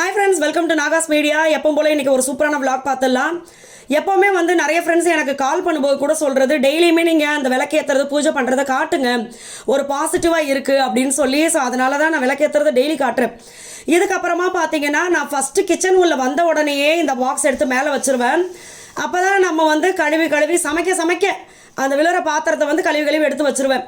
Hi friends welcome to Nagas media எப்போ போல இன்றைக்கி ஒரு சூப்பரான விளாக் பார்த்துடலாம். எப்போவுமே வந்து நிறைய ஃப்ரெண்ட்ஸ் எனக்கு கால் பண்ணும்போது கூட சொல்கிறது டெய்லியுமே நீங்கள் அந்த விளக்கேற்றுறது பூஜை பண்ணுறதை காட்டுங்க. ஒரு பாசிட்டிவாக இருக்குது அப்படின்னு சொல்லி ஸோ அதனால தான் நான் விளக்கேற்றுறதை டெய்லி காட்டுறேன். இதுக்கப்புறமா பார்த்தீங்கன்னா நான் ஃபஸ்ட்டு கிச்சன் உள்ள வந்த உடனேயே இந்த பாக்ஸ் எடுத்து மேலே வச்சிருவேன். அப்போ தான் நம்ம வந்து கழுவி கழுவி சமைக்க சமைக்க அந்த விழுற பாத்திரத்தை வந்து கழுவி கழுவி எடுத்து வச்சுருவேன்.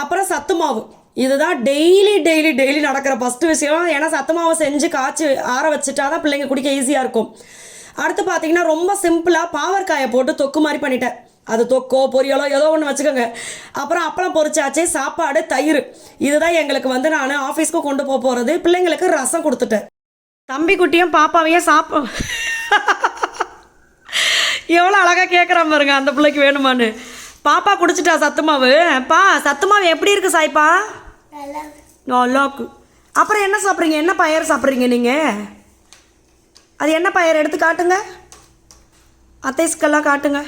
அப்புறம் சத்து மாவு. இதுதான் டெய்லி டெய்லி டெய்லி நடக்கிற ஃபஸ்ட்டு விஷயம். ஏன்னா சத்து மாவை செஞ்சு காய்ச்சி ஆற வச்சுட்டா தான் பிள்ளைங்க குடிக்க ஈஸியாக இருக்கும். அடுத்து பார்த்தீங்கன்னா ரொம்ப சிம்பிளாக பாவற்காயை போட்டு தொக்கு மாதிரி பண்ணிட்டேன். அது தொக்கோ பொரியலோ ஏதோ ஒன்று வச்சுக்கோங்க. அப்புறம் அப்பளம் பொரிச்சாச்சு சாப்பாடு தயிர். இதுதான் எங்களுக்கு வந்து நான் ஆஃபீஸ்க்கு கொண்டு போக போகிறது பிள்ளைங்களுக்கு ரசம் கொடுத்துட்டேன். தம்பி குட்டியும் பாப்பாவையும் சாப்ப எவ்வளோ அழகாக கேட்குறான் பாருங்க அந்த பிள்ளைக்கு வேணுமான்னு. பாப்பா குடிச்சிட்டா சத்துமாவு? பா சத்துமாவு எப்படி இருக்கு சாய்ப்பா? நல்லாக்கு அப்புறம் என்ன சாப்பிட்றீங்க? என்ன பயர் சாப்பிட்றீங்க நீங்கள் அது என்ன பயர் எடுத்து காட்டுங்க. அத்தைஸ்க்கெல்லாம் காட்டுங்க.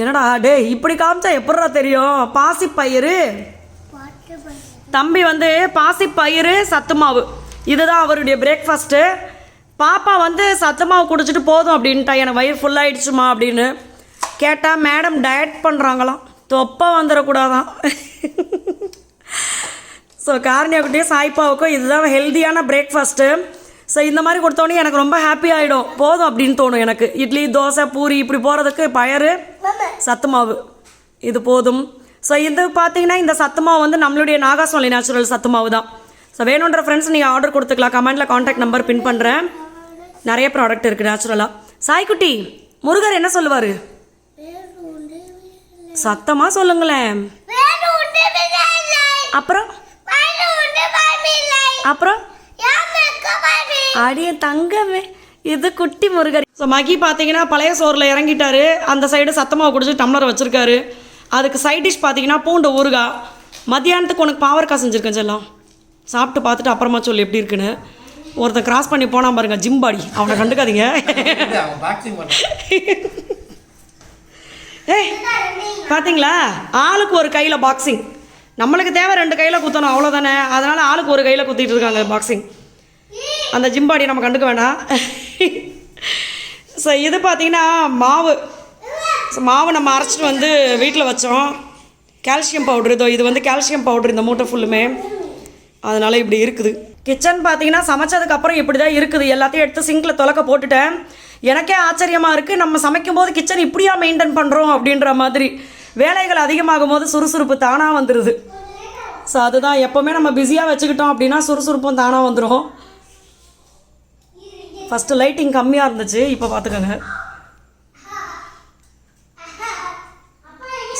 என்னடா டேய் இப்படி காமிச்சா எப்பட்றா தெரியும்? பாசி பயிறு. தம்பி வந்து பாசி பயிறு சத்து மாவு இதுதான் அவருடைய பிரேக்ஃபாஸ்ட்டு பாப்பா வந்து சத்து மாவு குடிச்சிட்டு போதும் அப்படின்ட்டா எனக்கு வயிறு ஃபுல்லாகிடுச்சுமா அப்படின்னு. கேட்டால் மேடம் டயட் பண்ணுறாங்களாம் தொப்பை வந்துடக்கூடாதான் ஸோ காரணியாக்குட்டியும் சாய்ப்பாவுக்கும் இதுதான் ஹெல்த்தியான பிரேக்ஃபாஸ்ட்டு ஸோ இந்த மாதிரி கொடுத்தோன்னே எனக்கு ரொம்ப ஹாப்பி ஆகிடும் போதும் அப்படின்னு தோணும் எனக்கு. இட்லி தோசை பூரி இப்படி போகிறதுக்கு பயறு சத்து மாவு. இது போதும். ஸோ இது பார்த்தீங்கன்னா இந்த சத்து மாவு வந்து நம்மளுடைய நாகாஸ்வாலி நேச்சுரல் சத்து மாவு தான் ஸோ வேணுன்ற ஃப்ரெண்ட்ஸ் நீங்கள் ஆர்டர் கொடுத்துக்கலாம். கமெண்டில் காண்டாக்ட் நம்பர் பின் பண்ணுறேன் நிறைய ப்ராடக்ட் இருக்குது நேச்சுரலாக சாய்க்குட்டி முருகர் என்ன சொல்லுவார்? சத்தமாக சொல்லுங்களேன். அப்புறம்? அப்புறம்? அடிய தங்கமே இது குட்டி முருகர் ஸோ மகி பார்த்தீங்கன்னா பழைய சோறில் இறங்கிட்டாரு. அந்த சைடு சத்தமாக குடிச்சு டம்ளர் வச்சிருக்காரு. அதுக்கு சைட் டிஷ் பார்த்தீங்கன்னா பூண்டு ஊறுகாய். மத்தியானத்துக்கு உனக்கு பாவற்காய் செஞ்சுருக்கேன் செல்லம். சாப்பிட்டு பார்த்துட்டு அப்புறமா சொல்லு எப்படி இருக்குன்னு. ஒருத்தன் கிராஸ் பண்ணி போனா பாருங்க ஜிம் பாடி அவனை கண்டுக்காதீங்க. அவன் பாக்ஸிங் பண்ணான். ஏய் பார்த்தீங்களா ஆளுக்கு ஒரு கையில் பாக்ஸிங் நம்மளுக்கு தேவை ரெண்டு கையில் குத்தணும் அவ்வளோதானே அதனால் ஆளுக்கு ஒரு கையில் குத்திட்டு இருக்காங்க பாக்ஸிங் அந்த ஜிம்பாடி நம்ம கண்டுக்க வேண்டாம். ஸோ இது பார்த்தீங்கன்னா மாவு. ஸோ மாவு நம்ம அரைச்சிட்டு வந்து வீட்டில் வச்சோம். கால்சியம் பவுட்ரு இதோ இது வந்து கால்சியம் பவுட்ரு இந்த மூட்டை ஃபுல்லுமே அதனால் இப்படி இருக்குது. கிச்சன் பார்த்தீங்கன்னா சமைச்சதுக்கப்புறம் இப்படி தான் இருக்குது. எல்லாத்தையும் எடுத்து சிங்கில் துலக்க போட்டுட்டேன். எனக்கே ஆச்சரியமாக இருக்குது நம்ம சமைக்கும் போது கிச்சன் இப்படியா மெயின்டைன் பண்ணுறோம் அப்படின்ற மாதிரி. வேலைகள் அதிகமாகும் போது சுறுசுறுப்பு தானாக வந்துடுது ஸோ அதுதான் எப்போவுமே நம்ம பிஸியாக வச்சுக்கிட்டோம் அப்படின்னா சுறுசுறுப்பும் தானாக வந்துடும் ஃபஸ்ட்டு லைட்டிங் கம்மியாக இருந்துச்சு. இப்போ பார்த்துக்கோங்க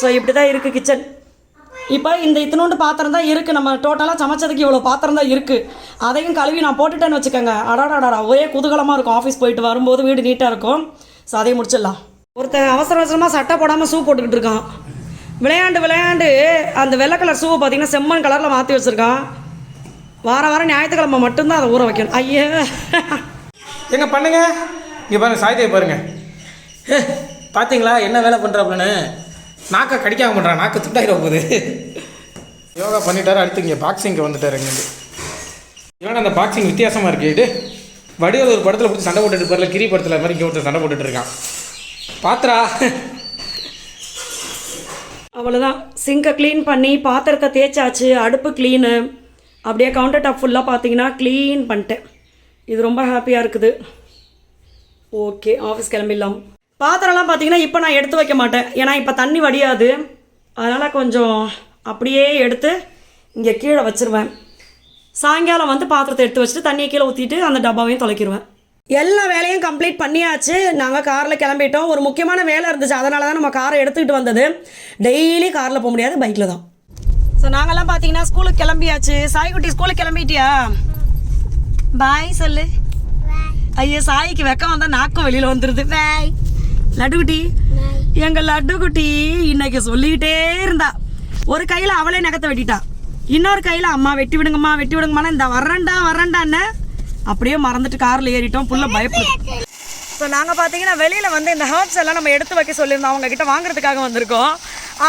ஸோ இப்படி தான் இருக்குது கிச்சன் இப்போ இந்த இத்தினோண்டு பாத்திரம் தான் இருக்குது நம்ம டோட்டலாக சமைச்சதுக்கு இவ்வளோ பாத்திரம் தான் இருக்குது அதையும் கழுவி நான் போட்டுட்டேன்னு வச்சுக்கோங்க. அடாடாடா ஒரே குதூகலமாக இருக்கும். ஆஃபீஸ் போயிட்டு வரும்போது வீடு நீட்டாக இருக்கும். ஸோ அதையும் முடிச்சிடலாம். ஒருத்தன் அவசர அவசரமாக சட்டை போடாமல் ஷூ போட்டுக்கிட்டு இருக்கான். விளையாண்டு விளையாண்டு அந்த வெள்ளை கலர் ஷூவை பார்த்தீங்கன்னா செம்மண் கலரில் மாற்றி வச்சுருக்கான். வார வாரம் ஞாயிற்றுக்கிழமை மட்டும்தான் அதை ஊற வைக்கணும். ஐயே. எங்க பண்ணுங்க? இங்கே பாருங்கள் சாய்தேவி பாருங்கள் ஏ, என்ன வேலை பண்றாப்புலன்னு? நாக்கை கடிக்காம பண்றான் நாக்கு துண்டாயிர போகுது. யோகா பண்ணிட்டாரு அடுத்து இங்கே பாக்ஸிங்க்கு வந்துட்டாரு இங்கே இவன் அந்த பாக்ஸிங் வித்தியாசமா இருக்கு இது. வடிவில் ஒரு படத்தில் போட்டு சண்டை போட்டுட்டு இருப்பார்ல கிரி படத்தில் மாதிரி இங்கே ஒருத்தர் சண்டை போட்டுட்டு இருக்கான். பாத்ரா. அவ்வளோதான் சிங்கை க்ளீன் பண்ணி பாத்திரத்தை தேய்ச்சாச்சு அடுப்பு க்ளீனு அப்படியே கவுண்டர் டாப் ஃபுல்லாக பார்த்தீங்கன்னா க்ளீன் பண்ணிட்டேன். இது ரொம்ப ஹாப்பியாக இருக்குது. ஓகே ஆஃபீஸ் கிளம்பிடலாம். பாத்திரம்லாம் பார்த்தீங்கன்னா இப்போ நான் எடுத்து வைக்க மாட்டேன். ஏன்னா இப்போ தண்ணி வடியாது. அதனால் கொஞ்சம் அப்படியே எடுத்து இங்கே கீழே வச்சிருவேன். சாயங்காலம் வந்து பாத்திரத்தை எடுத்து வச்சுட்டு தண்ணியை கீழே ஊற்றிட்டு அந்த டப்பாவையும் தொலைக்கிடுவேன் எல்லா வேலையும் கம்ப்ளீட் பண்ணியாச்சு. நாங்கள் காரில் கிளம்பிட்டோம். ஒரு முக்கியமான வேலை இருந்துச்சு. அதனால தான் நம்ம காரை எடுத்துக்கிட்டு வந்தது. டெய்லி காரில் போக முடியாது. பைக்கில் தான். ஸோ நாங்கெல்லாம் பார்த்தீங்கன்னா ஸ்கூலுக்கு கிளம்பியாச்சு. சாய்குட்டி ஸ்கூலுக்கு கிளம்பிட்டியா? பாய் சொல்லு. ஐயோ சாய்க்கு வெக்கம் வந்தால் நாக்கும் வெளியில் வந்துடுது பாய் லட்டுக்குட்டி? எங்கள் லட்டுக்குட்டி இன்னைக்கு சொல்லிக்கிட்டே இருந்தா. ஒரு கையில் அவளே நகத்தை வெட்டிட்டா. இன்னொரு கையில் அம்மா வெட்டி விடுங்கம்மா வெட்டி விடுங்கம்மா இந்த வர்றேன்டா வர்றேன்டான்னு அப்படியே மறந்துட்டு காரில் ஏறிட்டோம். புள்ள பயப்படுது ஸோ நாங்கள் பார்த்தீங்கன்னா வெளியில் வந்து இந்த ஹர்ப்ஸ் எல்லாம் நம்ம எடுத்து வைக்க சொல்லியிருந்தோம். அவங்க கிட்ட வாங்குறதுக்காக வந்திருக்கோம்.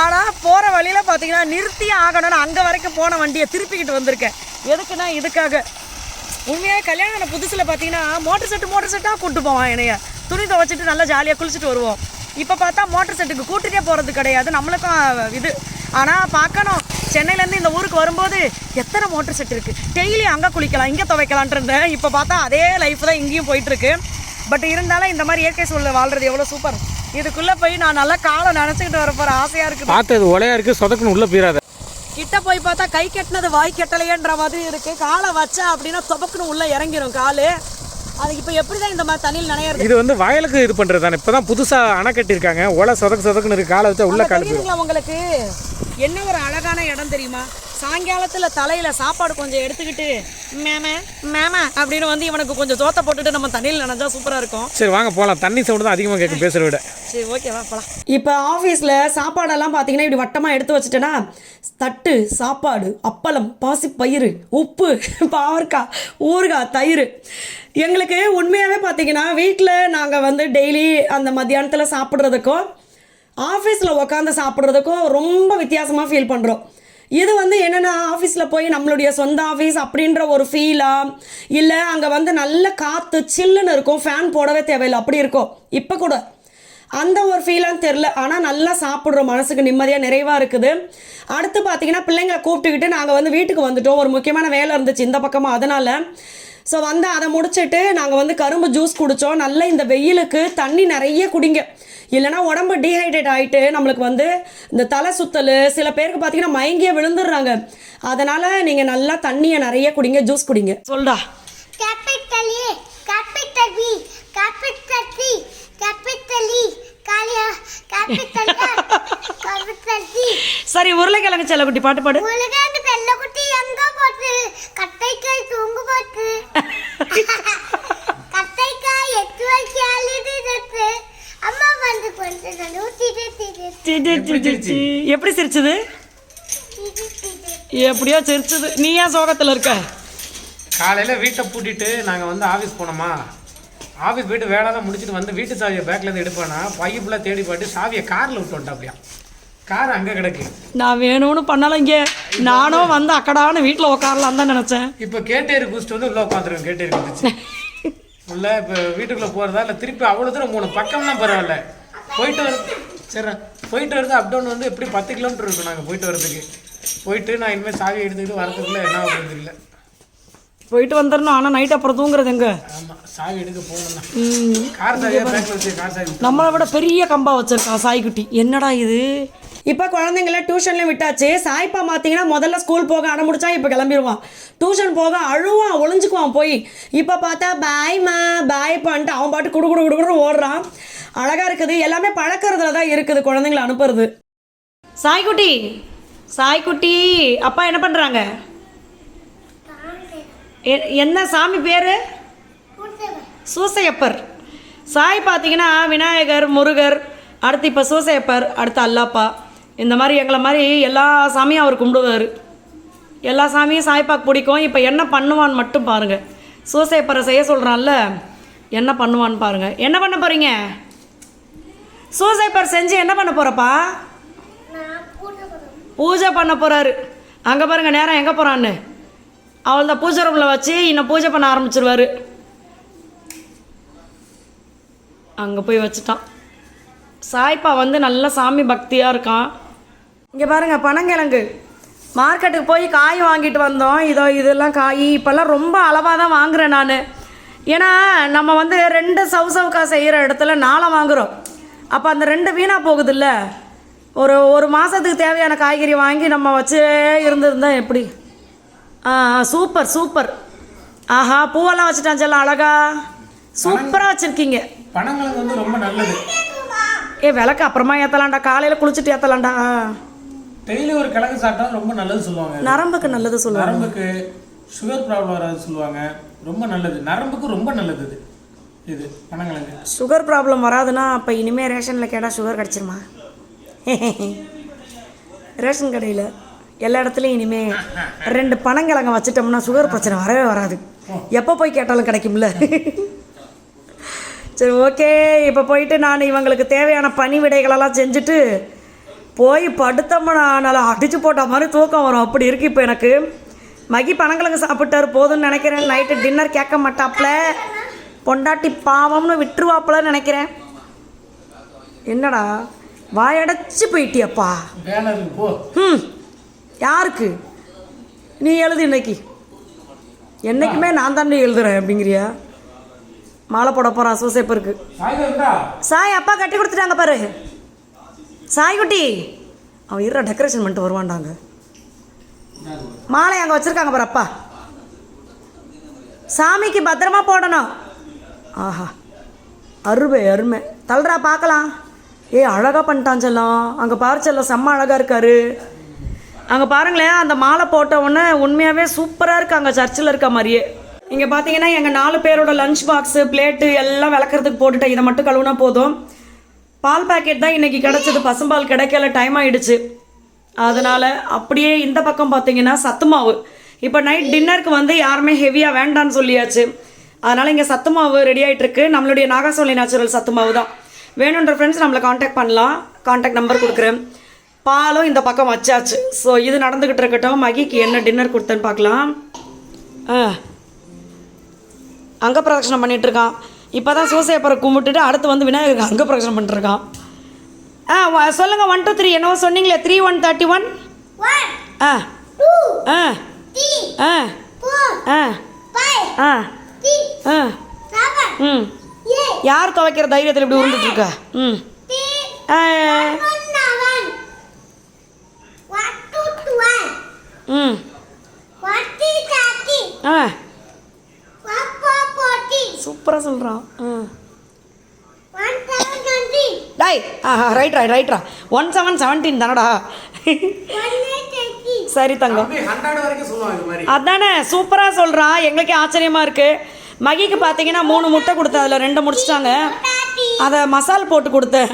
ஆனால் போகிற வழியில் பார்த்தீங்கன்னா நிறுத்தியே ஆகணும்னு அங்கே வரைக்கும் போன வண்டியை திருப்பிக்கிட்டு வந்திருக்கேன். எதுக்குன்னா இதுக்காக. உண்மையாக கல்யாணம் புதுசில் பார்த்தீங்கன்னா மோட்டர் செட்டு மோட்டர் செட்டாக கூப்பிட்டு போவான் என்னைய. துணி துவைச்சிட்டு நல்லா ஜாலியாக குளிச்சுட்டு வருவோம். இப்போ பார்த்தா மோட்டர் செட்டுக்கு கூட்டிகிட்டே போகிறது கிடையாது. நம்மளுக்கும் இது. ஆனால் பார்க்கணும். சென்னையிலேருந்து இந்த ஊருக்கு வரும்போது எத்தனை மோட்டர் செட் இருக்குது டெய்லி அங்கே குளிக்கலாம் இங்கே துவைக்கலான்ட்டு இருந்தேன் இப்போ பார்த்தா அதே லைஃப் தான் இங்கேயும் போயிட்டுருக்கு. பட் இருந்தாலும் இந்த மாதிரி இயற்கை சூழலில் வாழ்றது எவ்வளோ சூப்பர் இதுக்குள்ளே போய் நான் நல்லா காலை நினச்சிக்கிட்டு வர போகிற ஆசையாக இருக்குது. பார்த்தது ஒலையா இருக்கு சொதக்குன்னு உள்ள போயிடாத கிட்ட போய் பார்த்தா கை கெட்டினது வாய் கெட்டலையேன்ற மாதிரி இருக்கு. காலை வச்சா அப்படின்னா தொபக்குன்னு உள்ள இறங்கிரும் காலு. அது இப்போ எப்படி தான் இந்த மாதிரி தண்ணியில் நனையிறது? இது வந்து வயலுக்கு இது பண்றது தானே இப்பதான் புதுசா அணை கட்டியிருக்காங்க. ஒலை சொதக்கு சொதக்குன்னு இருக்கு. காலை வச்சா உள்ள காலு உங்களுக்கு? என்ன ஒரு அழகான இடம் தெரியுமா? சாயங்காலத்துல தலையில சாப்பாடு கொஞ்சம் எடுத்துக்கிட்டு மேம மேம அப்படின்னு வந்து இவனுக்கு கொஞ்சம் தோத்த போட்டுட்டு நம்ம தண்ணியில் நனைஞ்சா சூப்பரா இருக்கும். சரி வாங்க போலாம். தண்ணி சவுண்டு தான் அதிகமாக கேட்கும். பேசுற விட. சரி ஓகேவா போலாம். இப்போ ஆஃபீஸில் சாப்பாடெல்லாம் பார்த்தீங்கன்னா இப்படி வட்டமாக எடுத்து வச்சுட்டேன்னா தட்டு சாப்பாடு அப்பளம் பாசிப்பயிறு உப்பு பாவற்காய் ஊறுகாய் தயிர். எங்களுக்கு உண்மையாகவே பார்த்தீங்கன்னா வீட்டில் நாங்கள் வந்து டெய்லி அந்த மத்தியானத்தில் சாப்பிட்றதுக்கும் ஆஃபீஸில் உட்காந்து சாப்பிட்றதுக்கும் ரொம்ப வித்தியாசமாக ஃபீல் பண்ணுறோம் இது வந்து என்னென்னா ஆஃபீஸில் போய் நம்மளுடைய சொந்த ஆஃபீஸ் அப்படின்ற ஒரு ஃபீலாக இல்லை அங்கே வந்து நல்ல காற்று சில்லுன்னு இருக்கும் ஃபேன் போடவே தேவையில்லை அப்படி இருக்கும். இப்போ கூட அந்த ஒரு ஃபீலான்னு தெரில ஆனால் நல்லா சாப்பிட்றோம் மனசுக்கு நிம்மதியாக நிறைவாக இருக்குது. அடுத்து பார்த்தீங்கன்னா பிள்ளைங்களை கூப்பிட்டுக்கிட்டு நாங்கள் வந்து வீட்டுக்கு வந்துட்டோம். ஒரு முக்கியமான வேலை இருந்துச்சு இந்த பக்கமாக அதனால் ஸோ வந்து அதை முடிச்சிட்டு நாங்கள் வந்து கரும்பு ஜூஸ் குடித்தோம் நல்ல இந்த வெயிலுக்கு தண்ணி நிறைய குடிங்க. இல்லைனா உடம்பு டீஹைட்ரேட் ஆகிட்டு நம்மளுக்கு வந்து இந்த தலை சுத்தல் சில பேருக்கு பார்த்தீங்கன்னா மயங்கியே விழுந்துடுறாங்க. அதனால் நீங்கள் நல்லா தண்ணியை நிறைய குடிங்க ஜூஸ் குடிங்க. சொல்டா. C, capital E, காலியா capital R, capital C. சரி உருளைக்கிழங்கு செல்லக்குட்டி பாட்டு பாடு. சி, சி, சி, சி, சி. எப்படி சிரிச்சது? எப்படியோ சிரிச்சது. நீ ஏன் சோகத்தில் இருக்க? காலையில் வீட்டை பூட்டிட்டு நாங்கள் வந்து ஆஃபீஸ் போனோமா? ஆஃபீஸ் போயிட்டு வேலைலாம் முடிச்சுட்டு வந்து வீட்டு சாவியை பேக்லேருந்து எடுப்பேனா? பைய ஃபுல்லாக தேடி போட்டு சாவியை காரில் விட்டு வந்துட்டாப்லையா கார் அங்கே கிடக்கு. நான் வேணும்னு பண்ணாலும் இங்கே. நானும் வந்து அக்கடான்னு வீட்டில் உட்காரலாம் தான் நினச்சேன். இப்போ கேட்டேரி குடிச்சிட்டு வந்து உள்ளே உட்காந்துருக்கேன் கேட்டேரி குடிச்சு உள்ள இப்போ வீட்டுக்குள்ளே போகிறதா இல்லை திருப்பி அவ்வளோ தூரம் மூணு பக்கம்னா பரவாயில்ல. போயிட்டு சரி போயிட்டு வருது அப் டவுன் வந்து எப்படி பத்து கிலோமீட்டர் இருக்கும் நாங்கள் போயிட்டு வரதுக்கு. போயிட்டு நான் இனிமேல் சாவி எடுத்துக்கிட்டு வரதுக்குள்ளே என்ன ஆகுது தெரியல. போயிட்டு வந்துடணும் ஆனால் நைட் அப்புறம் தூங்குறது எங்க? ஆமாம் சாவி எடுக்க போகணும்னா. ம், கார் சாவியாக பேக்கில் வச்சு கார் சாவி நம்மளை விட பெரிய கம்பா வச்சிருக்கான் சாய்க்குட்டி என்னடா இது? இப்போ குழந்தைங்கள டியூஷன்லேயும் விட்டாச்சு. சாய்ப்பா பார்த்தீங்கன்னா முதல்ல ஸ்கூல் போக அடமுடிச்சா இப்போ கிளம்பிடுவான் டியூஷன் போக அழுவான் ஒளிஞ்சுக்குவான் போய். இப்போ பார்த்தா பாய்மா பாய் பண்ணிட்டு அவன் பாட்டு குடு குடு குடு ஓடுறான். அழகாக இருக்குது. எல்லாமே பழக்கிறதுல தான் இருக்குது. குழந்தைங்கள அனுப்புறது. சாய்க்குட்டி சாய்க்குட்டி அப்பா என்ன பண்ணுறாங்க என்ன சாமி பேர்? சூசையப்பர். சாய் பார்த்தீங்கன்னா விநாயகர் முருகர் அடுத்து இப்போ சூசையப்பர் அடுத்து அல்லாப்பா. இந்த மாதிரி எங்களை மாதிரி எல்லா சாமியும் அவர் கும்பிடுவார். எல்லா சாமியும் சாய்ப்பாக்கு பிடிக்கும். இப்போ என்ன பண்ணுவான்னு மட்டும் பாருங்கள் சூசையப்பரை செய்ய சொல்கிறான்ல என்ன பண்ணுவான்னு பாருங்கள் என்ன பண்ண போகிறீங்க சூசைப்பர் செஞ்சு என்ன பண்ண போகிறப்பா பூஜை பண்ண போகிறாரு அங்கே பாருங்கள் நேரம் எங்கே போகிறான்னு அவள் தான் பூஜை ரூமில் வச்சு இன்னும் பூஜை பண்ண ஆரம்பிச்சிருவார். அங்கே போய் வச்சுட்டான். சாய்ப்பா வந்து நல்ல சாமி பக்தியாக இருக்கான். இங்கே பாருங்க பனங்கிழங்கு. மார்க்கெட்டுக்கு போய் காய் வாங்கிட்டு வந்தோம். இதோ இதெல்லாம் காய். இப்போல்லாம் ரொம்ப அளவாக தான் வாங்குகிறேன் நான். ஏன்னா நம்ம வந்து ரெண்டு சவு சவுக்கா செய்கிற இடத்துல நாளை வாங்குகிறோம் அப்போ அந்த ரெண்டு வீணாக போகுதுல்ல? ஒரு ஒரு மாதத்துக்கு தேவையான காய்கறி வாங்கி நம்ம வச்சு இருந்திருந்தா எப்படி? ஆ சூப்பர் சூப்பர். ஆஹா பூவெல்லாம் வச்சுட்டான் செல்லம் அழகா. சூப்பராக வச்சுருக்கீங்க. பணங்களுக்கு வந்து ரொம்ப நல்லது. ஏ விளக்கு அப்புறமா ஏற்றலாம்டா காலையில் குளிச்சுட்டு ஏற்றலாம்டா டெய்லி ஒரு கிழங்கு சாப்பிட்டா ரொம்ப நல்லது சொல்லுவாங்க. நரம்புக்கு நல்லது சொல்லுவாங்க. நரம்புக்கு சுகர் ப்ராப்ளம் வராது சொல்லுவாங்க. ரொம்ப நல்லது. நரம்புக்கு ரொம்ப நல்லது இது இது பனங்கிழங்கு சுகர் ப்ராப்ளம் வராதுன்னா அப்போ இனிமேல் ரேஷனில் கேட்டால் சுகர் கிடச்சிருமா? ரேஷன் கடையில் எல்லா இடத்துலையும் இனிமே ரெண்டு பனங்கிழங்க வச்சுட்டோம்னா சுகர் பிரச்சனை வரவே வராது. எப்போ போய் கேட்டாலும் கிடைக்கும்ல? சரி ஓகே இப்போ போயிட்டு நான் இவங்களுக்கு தேவையான பனி விடைகளெல்லாம் செஞ்சுட்டு போய் படுத்தோம்னா நல்லா அடிச்சு போட்ட மாதிரி தூக்கம் வரும். அப்படி இருக்கு இப்போ எனக்கு. மகி பனங்கிழங்கு சாப்பிட்டாரு போதும்னு நினைக்கிறேன். நைட்டு டின்னர் கேட்க மாட்டாப்ல. பொண்டாட்டி பாவம்னு விட்டுருவாப்புல நினைக்கிறேன். என்னடா வாயடைச்சு போயிட்டியப்பா. ம் யாருக்கு? நீ எழுது இன்னைக்கு. என்னைக்குமே நான் தாண்டி எழுதுறேன் அப்படிங்கிறியா? மாலை போட போகிறான் சூசேப்பருக்கு சாயந்தரம் இருக்கா? சாய் அப்பா கட்டி கொடுத்துட்டாங்க பாரு. சாய் குட்டி அவன் இருற டெக்கரேஷன் பண்ணிட்டு வருவான்டாங்க. மாலை அங்கே வச்சுருக்காங்க பாரு அப்பா. சாமிக்கு பத்திரமா போடணும். ஆஹா. அருமை அருமை. தள்ளுறா பார்க்கலாம். ஏய் அழகாக பண்ணிட்டான் செல்லம். அங்கே பாரு செல்லம் செம்ம அழகாக இருக்காரு. அங்கே பாருங்களேன் அந்த மாலை போட்ட உடனே உண்மையாகவே சூப்பராக இருக்காங்க சர்ச்சில் இருக்க மாதிரியே. இங்கே பார்த்தீங்கன்னா எங்கள் நாலு பேரோட லஞ்ச் பாக்ஸு பிளேட்டு எல்லாம் விளக்குறதுக்கு போட்டுட்டேன். இதை மட்டும் கழுவுனா போதும். பால் பாக்கெட் தான் இன்றைக்கி கிடச்சிது. பசும்பால் கிடைக்கல டைம் ஆகிடுச்சு அதனால் அப்படியே இந்த பக்கம் பார்த்தீங்கன்னா சத்து மாவு இப்போ நைட் டின்னருக்கு வந்து யாருமே ஹெவியாக வேண்டான்னு சொல்லியாச்சு. அதனால் இங்கே சத்து மாவு ரெடி ஆயிட்டு இருக்கு நம்மளுடைய நாகாசோலி நேச்சுரல் சத்து மாவு தான். வேணுன்ற ஃப்ரெண்ட்ஸ் நம்மளை காண்டாக்ட் பண்ணலாம். காண்டாக்ட் நம்பர் கொடுக்குறேன். பாலும் இந்த பக்கம் வச்சாச்சு. ஸோ இது நடந்துக்கிட்டு இருக்கட்டும். மகிக்கு என்ன டின்னர் கொடுத்தேன்னு பார்க்கலாம். ஆ. அங்க பிரதட்சணம் பண்ணிட்டு இருக்கான். இப்போ தான் சூசையப்பரை கும்பிட்டுட்டு அடுத்து வந்து விநாயகருக்கு அங்க பிரதட்சணம் பண்ணிட்டு இருக்கான். ஆ வ- சொல்லுங்க ஒன் டூ த்ரீ என்னவோ சொன்னீங்களே. த்ரீ ஒன் தேர்ட்டி ஒன் ஆ. ஆ. ஆ. ஆ. five, ஆ ம் யார் துவைக்கிற தைரியத்தில் இப்படி உருண்டுட்டு இருக்க ம் ம் ஆ சூப்பராக சொல்கிறான் ம் one, seven, twenty, டை ஆஹா ரைட்ரா ரைட்ரா ஒன் செவன் செவன்டீன் தானடா சரி தங்கம். அதானே சூப்பராக சொல்கிறான் எங்களுக்கே ஆச்சரியமாக இருக்குது மகிக்கு பார்த்தீங்கன்னா மூணு முட்டை கொடுத்தேன். அதில் ரெண்டு முடிச்சிட்டாங்க. அதை மசால் போட்டு கொடுத்தேன்.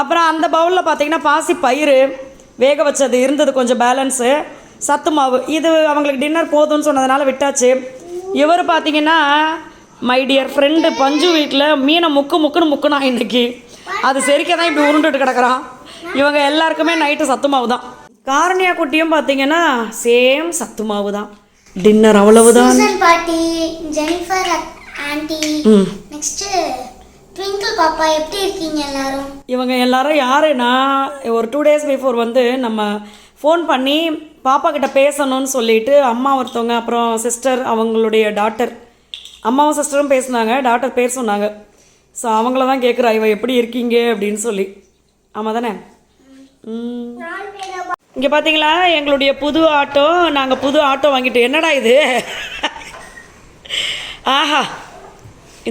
அப்புறம் அந்த பவுலில் பார்த்தீங்கன்னா பாசி பயிறு வேக வச்சது இருந்தது கொஞ்சம் பேலன்ஸு சத்து மாவு. இது அவங்களுக்கு டின்னர் போதும்னு சொன்னதுனால விட்டாச்சு. இவர் பார்த்தீங்கன்னா மை டியர் ஃப்ரெண்டு பஞ்சு வீட்டில் மீனை முக்கு முக்குன்னு முக்குனா இன்னைக்கு. அது செரிக்க தான் இப்படி உருண்டுட்டு கிடக்குறான். இவங்க எல்லாருக்குமே நைட்டு சத்து மாவு தான் காரணியா குட்டியும் பார்த்தீங்கன்னா சேம் சத்து மாவு தான் டின்னர் அவ்வளவுதான் பாட்டி ஜெனிஃபர் ஆண்டி நெக்ஸ்ட் ட்விங்கிள் பாப்பா எப்படி இருக்கீங்க எல்லாரும்? இவங்க எல்லாரும் யாருன்னா ஒரு டூ டேஸ் பிஃபோர் வந்து நம்ம ஃபோன் பண்ணி பாப்பா கிட்ட பேசணும்னு சொல்லிட்டு அம்மா ஒருத்தவங்க அப்புறம் சிஸ்டர் அவங்களுடைய டாட்டர் அம்மாவும் சிஸ்டரும் பேசுனாங்க டாட்டர் பேர் சொன்னாங்க. ஸோ அவங்கள தான் கேட்குறா இவ எப்படி இருக்கீங்க? அப்படின்னு சொல்லி. ஆமாம் தானே இங்கே பார்த்தீங்களா எங்களுடைய புது ஆட்டோ நாங்கள் புது ஆட்டோ வாங்கிட்டோம். என்னடா இது? ஆஹா.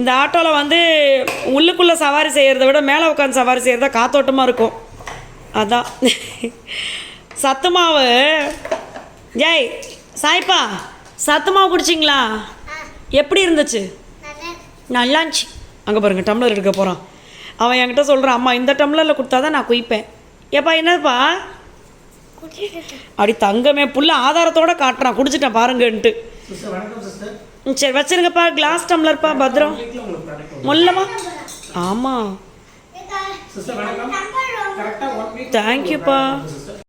இந்த ஆட்டோவில் வந்து உள்ளுக்குள்ளே சவாரி செய்கிறத விட மேலே உட்காந்து சவாரி செய்கிறதா காத்தோட்டமாக இருக்கும். அதான். சத்து மாவு ஜெய் சாய்ப்பா சத்து மாவு குடிச்சிங்களா? எப்படி இருந்துச்சு? நல்லா இருந்துச்சு. அங்கே பாருங்கள் டம்ளர் எடுக்க போகிறான் அவன் என்கிட்ட சொல்கிறான் அம்மா இந்த டம்ளரில் கொடுத்தா தான் நான் குயிப்பேன். ஏப்பா என்னப்பா அப்படி தங்கமே புள்ள ஆதாரத்தோட காட்டுறான். குடிச்சிட்டேன் பாருங்கன்ட்டு. சிஸ்டர் வணக்கம் சிஸ்டர். ம், சரி வச்சிருங்கப்பா. கிளாஸ் டம்ளர்ப்பா பத்திரம். முல்லமா? ஆமாம் தேங்க்யூப்பா